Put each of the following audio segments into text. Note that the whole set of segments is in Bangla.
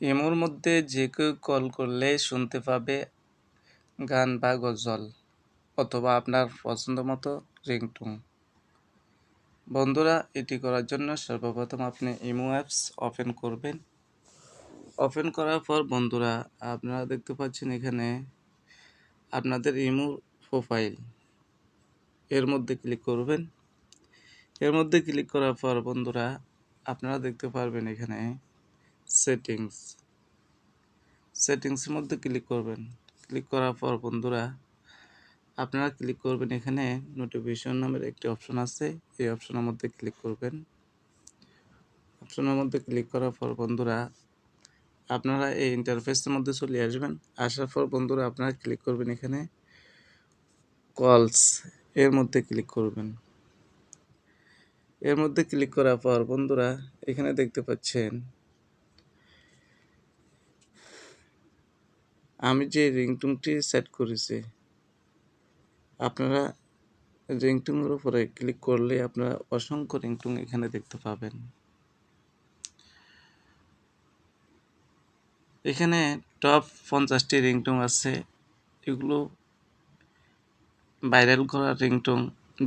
ইমোর মধ্যে যে কেউ কল করলে শুনতে পাবে গান বা গজল অথবা আপনার পছন্দ মতো রিংটোন। বন্ধুরা, এটি করার জন্য সর্বপ্রথম আপনি ইমো অ্যাপস ওপেন করবেন। ওপেন করার পর বন্ধুরা, আপনারা দেখতে পাচ্ছেন এখানে আপনাদের ইমো প্রোফাইল। এর মধ্যে ক্লিক করবেন। এর মধ্যে ক্লিক করার পর বন্ধুরা, আপনারা দেখতে পারবেন এখানে সেটিংস সেটিংসের মধ্যে ক্লিক করবেন। ক্লিক করার পর বন্ধুরা, আপনারা ক্লিক করবেন এখানে নোটিফিকেশন নামের একটি অপশন আছে। এই অপশনের মধ্যে ক্লিক করবেন। অপশনের মধ্যে ক্লিক করার পর বন্ধুরা, আপনারা এই ইন্টারফেসের মধ্যে চলে আসবেন। আসার পর বন্ধুরা, আপনারা ক্লিক করবেন এখানে কলস এর মধ্যে ক্লিক করবেন। এর মধ্যে ক্লিক করার পর বন্ধুরা, এখানে দেখতে পাচ্ছেন আমি যে রিংটুনটি সেট করেছি, আপনারা রিংটুনের উপরে ক্লিক করলে আপনারা অসংখ্য রিংটুন এখানে দেখতে পাবেন। এখানে টপ পঞ্চাশটি রিংটুন আছে, এগুলো ভাইরাল করা রিংটুন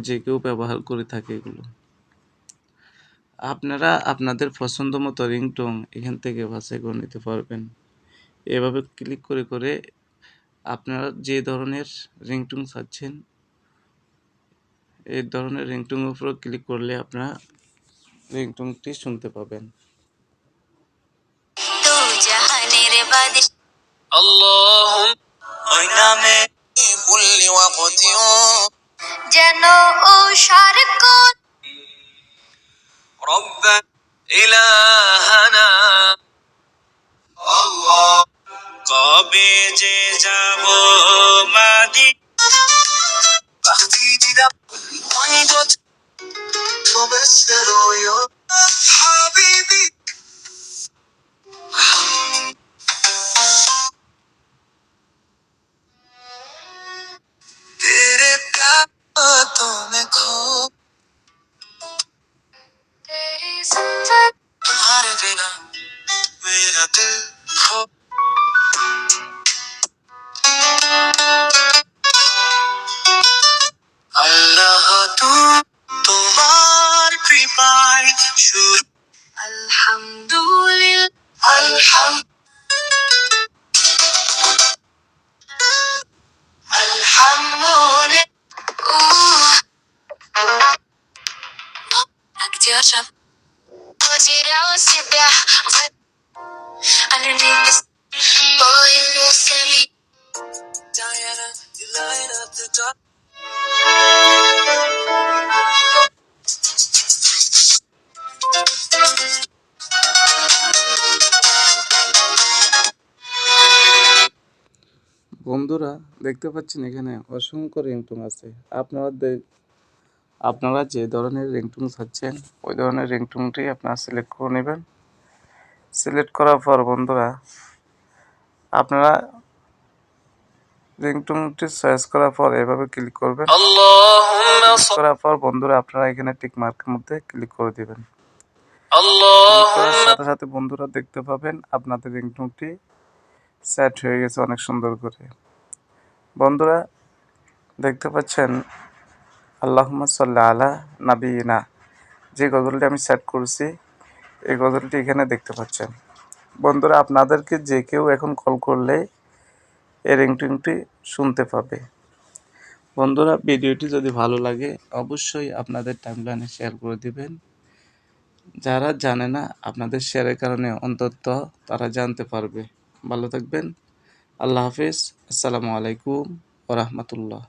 যে কেউ ব্যবহার করে থাকে এগুলো। আপনারা আপনাদের পছন্দ মতো রিংটোন এখান থেকে বাছাই করে নিতে পারবেন। এভাবে ক্লিক করে করে আপনারা যে ধরনের রিংটোন চাচ্ছেন এই ধরনের রিংটোনের উপর ক্লিক করলে আপনারা রিংটোনটি শুনতে পাবেন যেন ও সারকন رب إلهنا কবে যে যাব মাদি বাখতিজিরা ওয়াইদত где же потеряла себя в underneath моему себе Diana, you light up the dark. বন্ধুরা দেখতে পাচ্ছেন এখানে অসংখ্য রিংটোন আছে আপনারা দে- আপনারা যে ধরনের রিংটুন চাচ্ছেন ওই ধরনের রিংটুনটি আপনারা সিলেক্ট করে নেবেন। সিলেক্ট করার পর বন্ধুরা আপনারা রিংটুনটি সার্চ করার পর এভাবে ক্লিক করবেন। করার পর বন্ধুরা আপনারা এখানে টিক মার্কের মধ্যে ক্লিক করে দেবেন। সাথে সাথে বন্ধুরা দেখতে পাবেন আপনাদের রিংটুনটি সেট হয়ে গেছে অনেক সুন্দর করে। বন্ধুরা দেখতে পাচ্ছেন আল্লাহম্মা সাল্লাহ আলা নাবিনা যে গজলটি আমি সেট করেছি, এই গজলটি এখানে দেখতে পাচ্ছেন। বন্ধুরা, আপনাদেরকে যে কেউ এখন কল করলে এই রিংটোনটি শুনতে পাবে। বন্ধুরা, ভিডিওটি যদি ভালো লাগে, অবশ্যই আপনাদের টাইমলাইনে শেয়ার করে দিবেন। যারা জানে না আপনাদের শেয়ারের কারণে অন্তত তারা জানতে পারবে। ভালো থাকবেন। আল্লাহ হাফিজ। আসসালামু আলাইকুম ওরহমতুল্লাহ